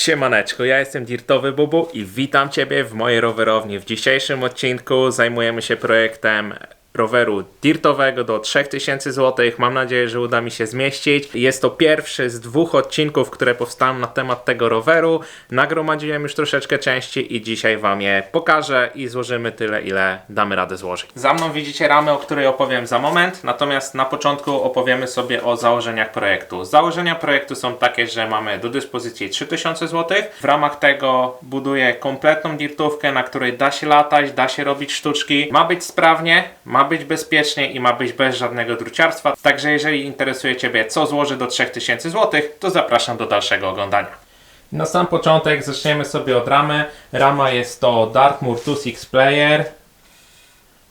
Siemaneczko, ja jestem Dirtowy Bubu i witam Ciebie w mojej rowerowni. W dzisiejszym odcinku zajmujemy się projektem roweru dirtowego do 3000 zł. Mam nadzieję, że uda mi się zmieścić. Jest to pierwszy z dwóch odcinków, które powstaną na temat tego roweru. Nagromadziłem już troszeczkę części i dzisiaj Wam je pokażę i złożymy tyle, ile damy radę złożyć. Za mną widzicie ramę, o której opowiem za moment, natomiast na początku opowiemy sobie o założeniach projektu. Założenia projektu są takie, że mamy do dyspozycji 3000 zł. W ramach tego buduję kompletną dirtówkę, na której da się latać, da się robić sztuczki. Ma być sprawnie, ma być bezpiecznie i ma być bez żadnego druciarstwa. Także jeżeli interesuje Ciebie, co złożę do 3000 zł, to zapraszam do dalszego oglądania. Na sam początek zaczniemy sobie od ramy. Rama jest to Dartmoor 2.6 Player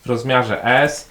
w rozmiarze S.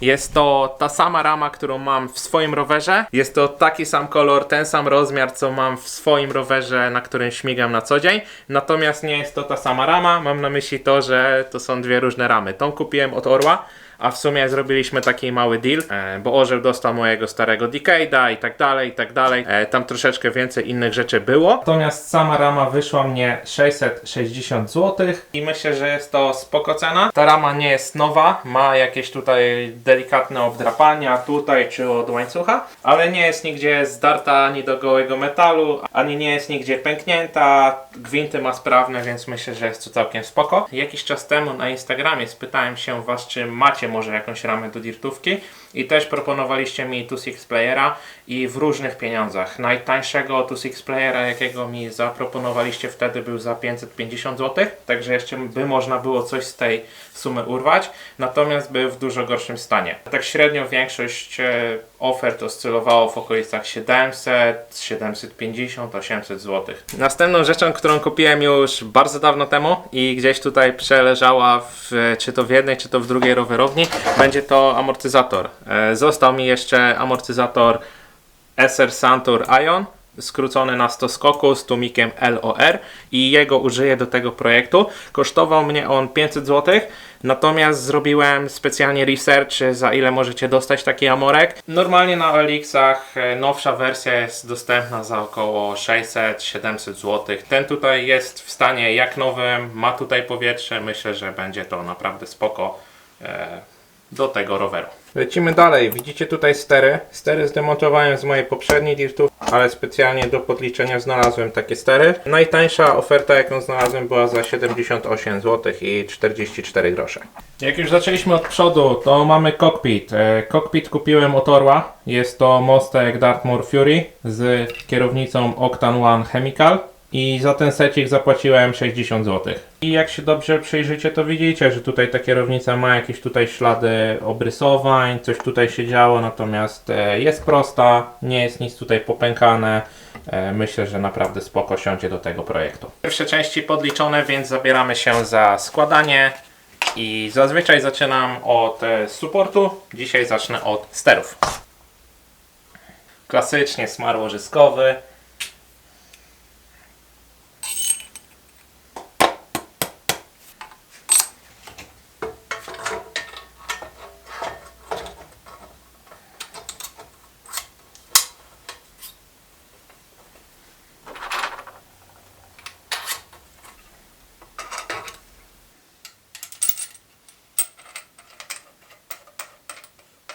Jest to ta sama rama, którą mam w swoim rowerze. Jest to taki sam kolor, ten sam rozmiar, co mam w swoim rowerze, na którym śmigam na co dzień. Natomiast nie jest to ta sama rama. Mam na myśli to, że to są dwie różne ramy. Tą kupiłem od Orła. A w sumie zrobiliśmy taki mały deal, e, bo Orzeł dostał mojego starego Decade'a i tak dalej, i tak dalej. E, tam troszeczkę więcej innych rzeczy było. Natomiast sama rama wyszła mnie 660 zł i myślę, że jest to spoko cena. Ta rama nie jest nowa, ma jakieś tutaj delikatne obdrapania tutaj czy od łańcucha, ale nie jest nigdzie zdarta ani do gołego metalu, ani nie jest nigdzie pęknięta. Gwinty ma sprawne, więc myślę, że jest to całkiem spoko. Jakiś czas temu na Instagramie spytałem się Was, czy macie może jakąś ramę do dirtówki i też proponowaliście mi 2.6 Playera i w różnych pieniądzach. Najtańszego 2.6 Playera, jakiego mi zaproponowaliście wtedy był za 550 zł, także jeszcze by można było coś z tej sumy urwać, natomiast był w dużo gorszym stanie. Tak średnio większość e, ofert oscylowało w okolicach 700, 750, 800 zł. Następną rzeczą, którą kupiłem już bardzo dawno temu i gdzieś tutaj przeleżała w, czy to w jednej, czy to w drugiej rowerowni, będzie to amortyzator. E, Został mi jeszcze amortyzator SR Santur Ion skrócony na 100 skoku z tłumikiem LOR i jego użyję do tego projektu. Kosztował mnie on 500 zł, natomiast zrobiłem specjalnie research za ile możecie dostać taki amorek. Normalnie na OLX-ach e, nowsza wersja jest dostępna za około 600-700 zł. Ten tutaj jest w stanie jak nowym, ma tutaj powietrze, myślę, że będzie to naprawdę spoko. E, do tego roweru. Lecimy dalej. Widzicie tutaj stery. Stery zdemontowałem z mojej poprzedniej dirtu, ale specjalnie do podliczenia znalazłem takie stery. Najtańsza oferta jaką znalazłem była za 78 zł i 44 grosze. Jak już zaczęliśmy od przodu, to mamy cockpit. E, Cockpit kupiłem od Orła. Jest to mostek Dartmoor Fury z kierownicą Octane One Chemical. I za ten secik zapłaciłem 60 zł. I jak się dobrze przyjrzycie, to widzicie, że tutaj ta kierownica ma jakieś tutaj ślady obrysowań, coś tutaj się działo, natomiast e, jest prosta, nie jest nic tutaj popękane. E, Myślę, że naprawdę spoko siądzie do tego projektu. Pierwsze części podliczone, więc zabieramy się za składanie. I zazwyczaj zaczynam od e, supportu, dzisiaj zacznę od sterów. Klasycznie smar łożyskowy.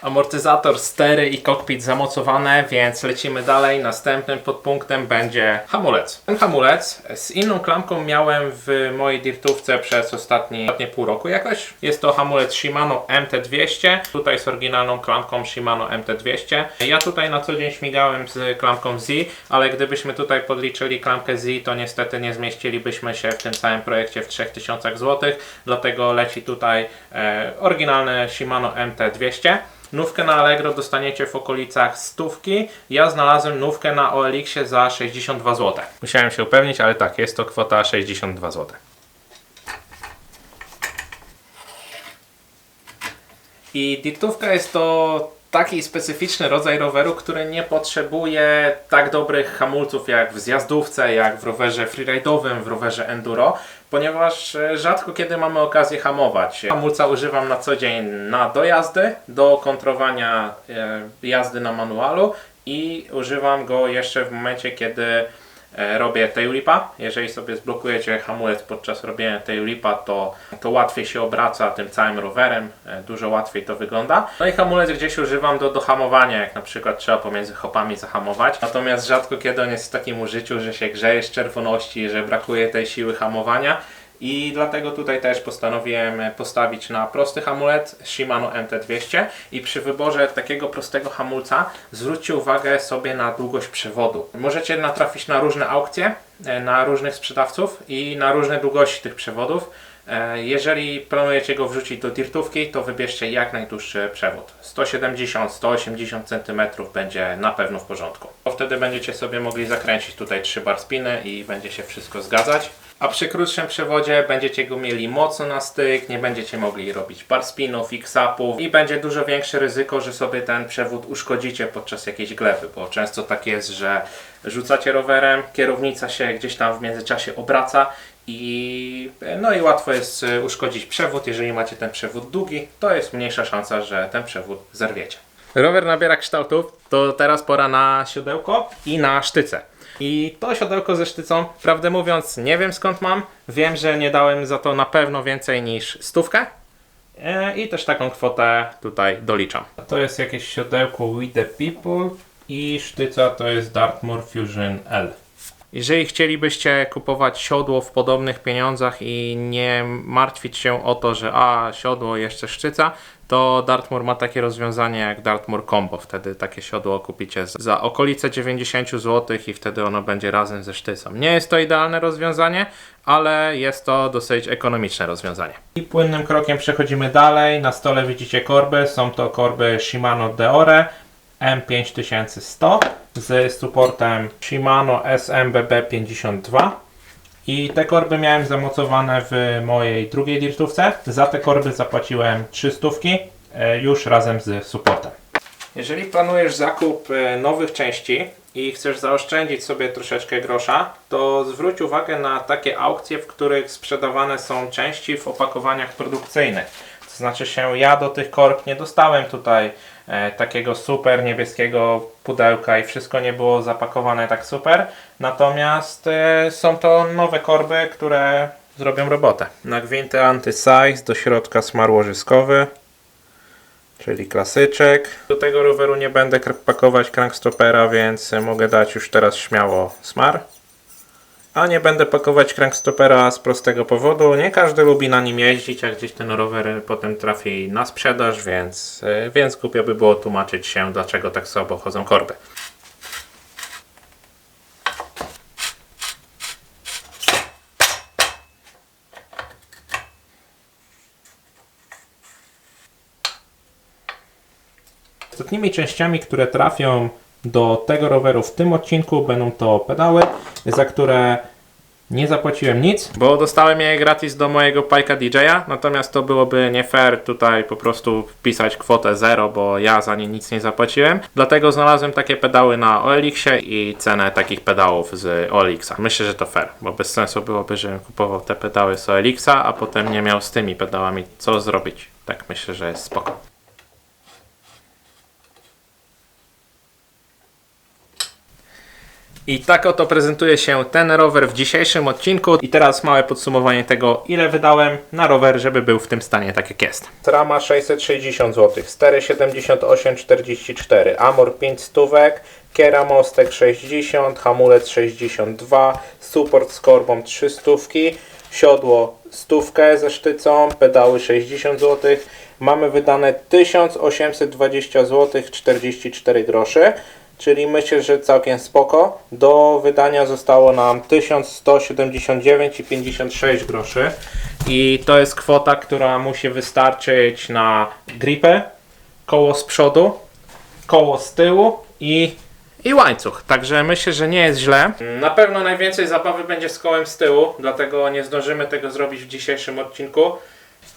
Amortyzator, stery i kokpit zamocowane, więc lecimy dalej. Następnym podpunktem będzie hamulec. Ten hamulec z inną klamką miałem w mojej dirtówce przez ostatnie, ostatnie pół roku jakoś. Jest to hamulec Shimano MT200, tutaj z oryginalną klamką Shimano MT200. Ja tutaj na co dzień śmigałem z klamką Z, ale gdybyśmy tutaj podliczyli klamkę Z, to niestety nie zmieścilibyśmy się w tym całym projekcie w 3000 zł, dlatego leci tutaj e, oryginalne Shimano MT200. Nówkę na Allegro dostaniecie w okolicach stówki. Ja znalazłem nówkę na OLX-ie za 62 zł. Musiałem się upewnić, ale tak, jest to kwota 62 zł. I dirtówka jest to taki specyficzny rodzaj roweru, który nie potrzebuje tak dobrych hamulców jak w zjazdówce, jak w rowerze freeride'owym, w rowerze enduro, ponieważ e, rzadko kiedy mamy okazję hamować. Hamulca używam na co dzień na dojazdy, do kontrowania e, jazdy na manualu i używam go jeszcze w momencie, kiedy robię tailipa. Jeżeli sobie zblokujecie hamulec podczas robienia tailipa, to, to łatwiej się obraca tym całym rowerem, e, dużo łatwiej to wygląda. No i hamulec gdzieś używam do, do hamowania, jak na przykład trzeba pomiędzy hopami zahamować. Natomiast rzadko kiedy on jest w takim użyciu, że się grzeje z czerwoności, że brakuje tej siły hamowania. I dlatego tutaj też postanowiłem postawić na prosty hamulec Shimano MT200 i przy wyborze takiego prostego hamulca zwróćcie uwagę sobie na długość przewodu. Możecie natrafić na różne aukcje, e, na różnych sprzedawców i na różne długości tych przewodów. E, Jeżeli planujecie go wrzucić do dirtówki, to wybierzcie jak najdłuższy przewód. 170-180 cm będzie na pewno w porządku. Bo wtedy będziecie sobie mogli zakręcić tutaj trzy bar spiny i będzie się wszystko zgadzać. A przy krótszym przewodzie będziecie go mieli mocno na styk, nie będziecie mogli robić bar spinów, fix-upów i będzie dużo większe ryzyko, że sobie ten przewód uszkodzicie podczas jakiejś gleby, bo często tak jest, że rzucacie rowerem, kierownica się gdzieś tam w międzyczasie obraca i no i łatwo jest y, uszkodzić przewód. Jeżeli macie ten przewód długi, to jest mniejsza szansa, że ten przewód zerwiecie. Rower nabiera kształtów, to teraz pora na siodełko i na sztyce. I to siodełko ze sztycą, prawdę mówiąc, nie wiem skąd mam. Wiem, że nie dałem za to na pewno więcej niż stówkę. E, I też taką kwotę tutaj doliczam. To jest jakieś siodełko We The People i sztyca to jest Dartmoor Fusion L. Jeżeli chcielibyście kupować siodło w podobnych pieniądzach i nie martwić się o to, że a siodło jeszcze szczyca, to Dartmoor ma takie rozwiązanie jak Dartmoor Combo. Wtedy takie siodło kupicie za okolice 90 zł i wtedy ono będzie razem ze sztycą. Nie jest to idealne rozwiązanie, ale jest to dosyć ekonomiczne rozwiązanie. I płynnym krokiem przechodzimy dalej. Na stole widzicie korby. Są to korby Shimano Deore M5100 z supportem Shimano SMBB52. I te korby miałem zamocowane w mojej drugiej dirtówce. Za te korby zapłaciłem 300 e, już razem z supportem. Jeżeli planujesz zakup e, nowych części i chcesz zaoszczędzić sobie troszeczkę grosza, to zwróć uwagę na takie aukcje, w których sprzedawane są części w opakowaniach produkcyjnych. To znaczy się, ja do tych korb nie dostałem tutaj takiego super niebieskiego pudełka i wszystko nie było zapakowane tak super. Natomiast e, są to nowe korby, które zrobią robotę. Na gwinty anty-size, do środka smar łożyskowy, czyli klasyczek. Do tego roweru nie będę pakować crankstopera, więc mogę dać już teraz śmiało smar. A nie będę pakować crankstopera z prostego powodu. Nie każdy lubi na nim jeździć, a gdzieś ten rower potem trafi na sprzedaż, więc, y, więc głupio by było tłumaczyć się, dlaczego tak słabo chodzą korby. Ostatnimi częściami, które trafią do tego roweru w tym odcinku będą to pedały, za które nie zapłaciłem nic, bo dostałem je gratis do mojego pajka DJ-a, natomiast to byłoby nie fair tutaj po prostu wpisać kwotę 0, bo ja za nie nic nie zapłaciłem. Dlatego znalazłem takie pedały na OLX-ie i cenę takich pedałów z OLX-a. Myślę, że to fair, bo bez sensu byłoby, żebym kupował te pedały z OLX-a, a potem nie miał z tymi pedałami co zrobić. Tak myślę, że jest spoko. I tak oto prezentuje się ten rower w dzisiejszym odcinku. I teraz małe podsumowanie tego, ile wydałem na rower, żeby był w tym stanie tak jak jest. Rama 660 zł, stery 78,44, Amor 5 stówek, Kiera Mostek 60, hamulec 62, support z korbą 3 stówki, siodło stówkę ze sztycą, pedały 60 zł. Mamy wydane 1820 zł 44 groszy czyli myślę, że całkiem spoko. Do wydania zostało nam 1179,56 groszy i to jest kwota, która musi wystarczyć na gripę, koło z przodu, koło z tyłu i i łańcuch, także myślę, że nie jest źle. Na pewno najwięcej zabawy będzie z kołem z tyłu, dlatego nie zdążymy tego zrobić w dzisiejszym odcinku.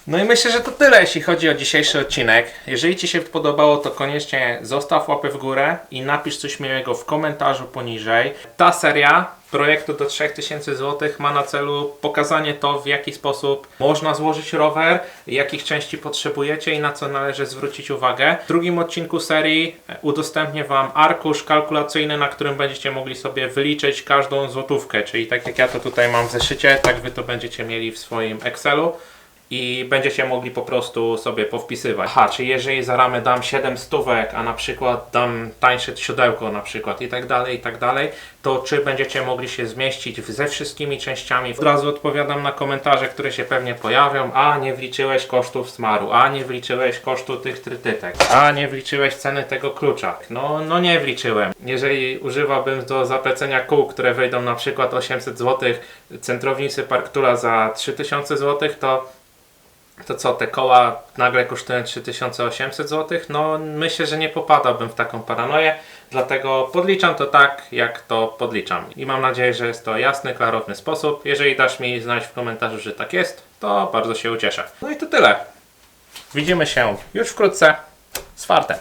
No i myślę, że to tyle, jeśli chodzi o dzisiejszy odcinek. Jeżeli Ci się podobało, to koniecznie zostaw łapę w górę i napisz coś miłego w komentarzu poniżej. Ta seria projektu do 3000 zł ma na celu pokazanie to, w jaki sposób można złożyć rower, jakich części potrzebujecie i na co należy zwrócić uwagę. W drugim odcinku serii udostępnię Wam arkusz kalkulacyjny, na którym będziecie mogli sobie wyliczyć każdą złotówkę, czyli tak jak ja to tutaj mam w zeszycie, tak Wy to będziecie mieli w swoim Excelu i będziecie mogli po prostu sobie powpisywać. Aha, czy jeżeli za ramę dam 7 stówek, a na przykład dam tańsze siodełko na przykład i tak dalej, i tak dalej, to czy będziecie mogli się zmieścić ze wszystkimi częściami? Od razu odpowiadam na komentarze, które się pewnie pojawią. A, nie wliczyłeś kosztów smaru, a nie wliczyłeś kosztu tych trytytek, a nie wliczyłeś ceny tego klucza. No, no nie wliczyłem. Jeżeli używałbym do zaplecenia kół, które wejdą na przykład 800 zł, centrownicy Parktula za 3000 zł, to to co, te koła nagle kosztują 3800 zł? No myślę, że nie popadałbym w taką paranoję, dlatego podliczam to tak, jak to podliczam. I mam nadzieję, że jest to jasny, klarowny sposób. Jeżeli dasz mi znać w komentarzu, że tak jest, to bardzo się ucieszę. No i to tyle. Widzimy się już wkrótce z fartem.